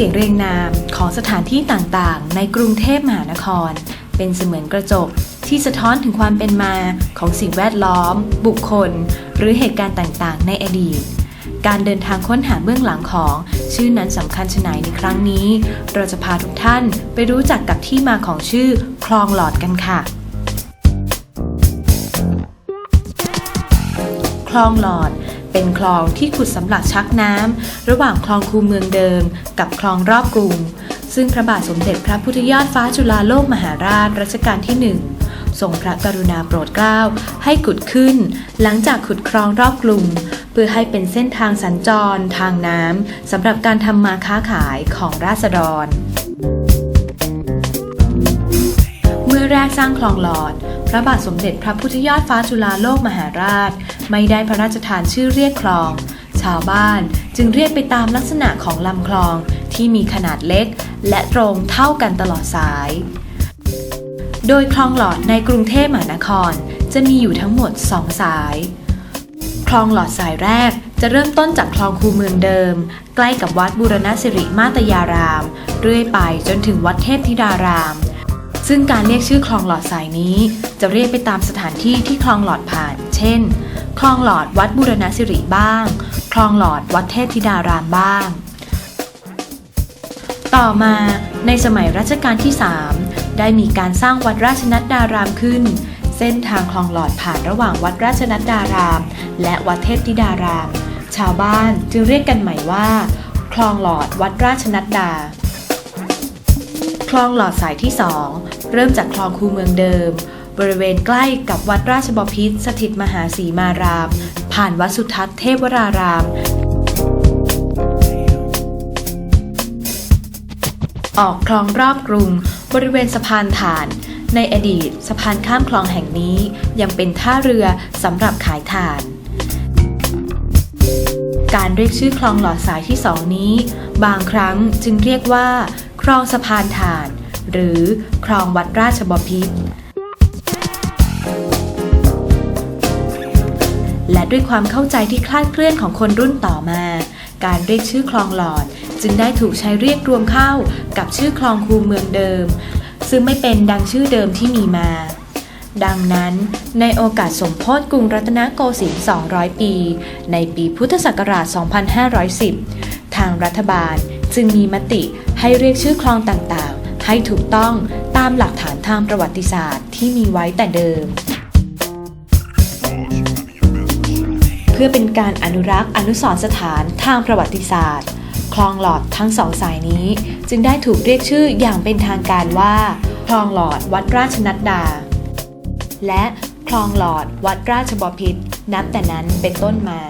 เสียงเรียงนามของสถานที่ต่างๆ ในกรุงเทพมหานคร เป็นเสมือนกระจกที่สะท้อนถึงความเป็นมาของสิ่งแวดล้อม บุคคล หรือเหตุการณ์ต่างๆ ในอดีต การเดินทางค้นหาเบื้องหลังของ ชื่อนั้นสำคัญชะไหนในครั้งนี้ เราจะพาทุกท่านไปรู้จักกับที่มาของชื่อคลองหลอดกันค่ะ คลองหลอด เป็นคลองที่ขุดสำหรับชักน้ำระหว่างคลองคูเมืองเดิม กับคลองรอบกรุง ซึ่งพระบาทสมเด็จพระพุทธยอดฟ้าจุฬาโลกมหาราชรัชกาลที่หนึ่งทรงพระกรุณาโปรดเกล้าให้ขุดขึ้น หลังจากขุดคลองรอบกรุงเพื่อให้เป็นเส้นทางสัญจร ทางน้ำสำหรับการทำมาค้าขายของราษฎร เมื่อแรกสร้างคลองหลอด พระบาทสมเด็จพระพุทธยอดฟ้าจุฬาโลกมหาราช ไม่ได้พระราชทานชื่อเรียกคลอง ชาวบ้านจึงเรียกไปตามลักษณะของลำคลองที่มีขนาดเล็ก และตรงเท่ากันตลอดสาย โดยคลองหลอดในกรุงเทพมหานคร จะมีอยู่ทั้งหมด2สาย คลองหลอดสายแรกจะเริ่มต้นจากคลองคูเมืองเดิม ใกล้กับวัดบูรณสิริมาตยาราม เรื่อยไปจนถึงวัดเทพธิดาราม ซึ่งการเรียกชื่อคลองหลอดสายนี้ จะเรียกไปตามสถานที่ที่คลองหลอดผ่าน เช่น คลองหลอดวัดบูรณสิริบ้าง คลองหลอดวัดเทพธิดารามบ้าง ต่อมาในสมัยรัชกาลที่ 3 ได้มีการสร้างวัดราชนัดดารามขึ้น เส้นทางคลองหลอดผ่านระหว่างวัดราชนัดดาราม และวัดเทพธิดาราม ชาวบ้านจึงเรียกกันใหม่ว่า คลองหลอดวัดราชนัดดาคลองหลอดสายที่2 เริ่มจากคลองคูเมืองเดิม บริเวณใกล้กับวัดราชบพิตรสถิตมหาสีมาราม ผ่านวัดสุทัศน์เทพวราราม ออกคลองรอบกรุง บริเวณสะพานฐาน ในอดีตสะพานข้ามคลองแห่งนี้ยังเป็นท่าเรือสำหรับขายถ่านการเรียกชื่อคลองหลอดสายที่สองนี้ บางครั้งจึงเรียกว่า คลองสะพานถ่าน หรือคลองวัดราชบพิตรและด้วยความเข้าใจที่คลาดเคลื่อนของคนรุ่นต่อมา การเรียกชื่อคลองหลอดจึงได้ถูกใช้เรียกรวมเข้ากับชื่อคลองคูเมืองเดิม ซึ่งไม่เป็นดังชื่อเดิมที่มีมา ดังนั้นในโอกาสสมโพธิกรุงรัตนโกสินทร์ 200 ปี ในปีพุทธศักราช 2510 ทางรัฐบาลจึงมีมติให้เรียกชื่อคลองต่าง ให้ถูกต้องตามหลักฐานทางประวัติศาสตร์ที่มีไว้แต่เดิม เพื่อเป็นการอนุรักษ์อนุสรณ์สถานทางประวัติศาสตร์ คลองหลอดทั้งสองสายนี้ จึงได้ถูกเรียกชื่ออย่างเป็นทางการว่า คลองหลอดวัดราชนัดดา และคลองหลอดวัดราชบพิตรนับแต่นั้นเป็นต้นมา